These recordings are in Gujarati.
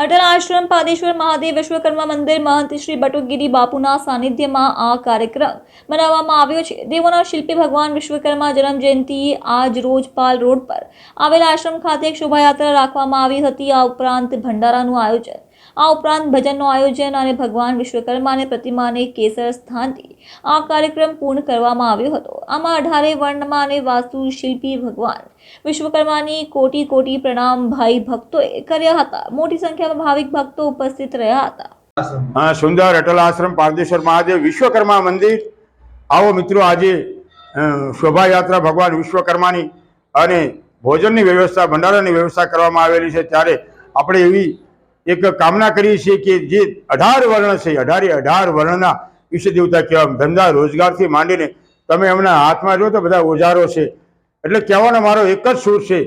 અટલ આશ્રમ, પાદેશ્વર, મહાદેવ, વિશ્વકર્મા મંદિર, મહંત શ્રી બટુગીરી બાપુના સાનિધ્યમાં આ કાર્યક્રમ મનાવવામાં આવ્યો છે. દેવોના શિલ્પી ભગવાન વિશ્વકર્મા જન્મ જયંતિએ આજ રોજ પાલ રોડ પર આવેલા આશ્રમ ખાતે એક શોભાયાત્રા રાખવામાં આવી હતી. આ ઉપરાંત ભંડારાનું આયોજન આ ઉપરાંત ભજનનું આયોજન અને ભગવાન વિશ્વકર્માની પ્રતિમાને કેસર સ્થાનથી આ કાર્યક્રમ પૂર્ણ કરવામાં આવ્યો હતો. આમાં અઢારે વર્ણમાં અને વાસ્તુ શિલ્પી ભગવાન વિશ્વકર્માની કોટી કોટી પ્રણામ ભાઈ ભક્તોએ કર્યા હતા. મોટી સંખ્યામાં ભાવિક ભક્તો ઉપસ્થિત રહ્યા હતા. સુંદર અટલ આશ્રમ પારદેશ્વર મહાદેવ વિશ્વકર્મા મંદિર. આવો મિત્રો, આજે શોભાયાત્રા ભગવાન વિશ્વકર્માની અને ભોજનની વ્યવસ્થા, ભંડારાની વ્યવસ્થા કરવામાં આવેલી છે. ત્યારે આપણે એવી એક કામના કરીએ છીએ કે જે અઢાર વર્ણ છે, અઢારે અઢાર વર્ણના ઈષ્ટ દેવતા કહેવા ધંધા રોજગારથી માંડીને તમે એમના હાથમાં જો તો બધા ઓજારો છે. એટલે કહેવાનો મારો એક જ સૂર છે,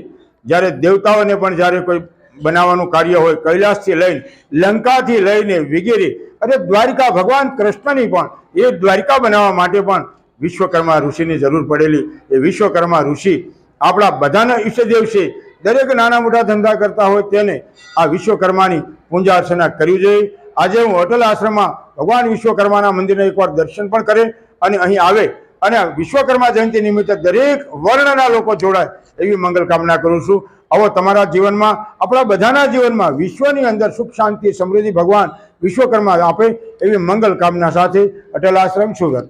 જ્યારે દેવતાઓને પણ જ્યારે કોઈ બનાવવાનું કાર્ય હોય, કૈલાસથી લઈને લંકાથી લઈને વગેરે અને દ્વારિકા ભગવાન કૃષ્ણની પણ, એ દ્વારિકા બનાવવા માટે પણ વિશ્વકર્મા ઋષિની જરૂર પડેલી. એ વિશ્વકર્મા ઋષિ આપણા બધાના ઈષ્ટદેવ છે. દરેક નાના મોટા ધંધા કરતા હોય તેને આ વિશ્વકર્માની પૂજા અર્ચના કરવી જોઈએ. આજે હું અટલ આશ્રમમાં ભગવાન વિશ્વકર્માના મંદિરને એકવાર દર્શન પણ કરે અને અહીં આવે અને વિશ્વકર્મા જયંતિ નિમિત્તે દરેક વર્ણના લોકો જોડાય એવી મંગલ કામના કરું છું. આવો તમારા જીવનમાં, આપણા બધાના જીવનમાં વિશ્વની અંદર સુખ, શાંતિ, સમૃદ્ધિ ભગવાન વિશ્વકર્મા આપે એવી મંગલ કામના સાથે અટલ આશ્રમ સુરત.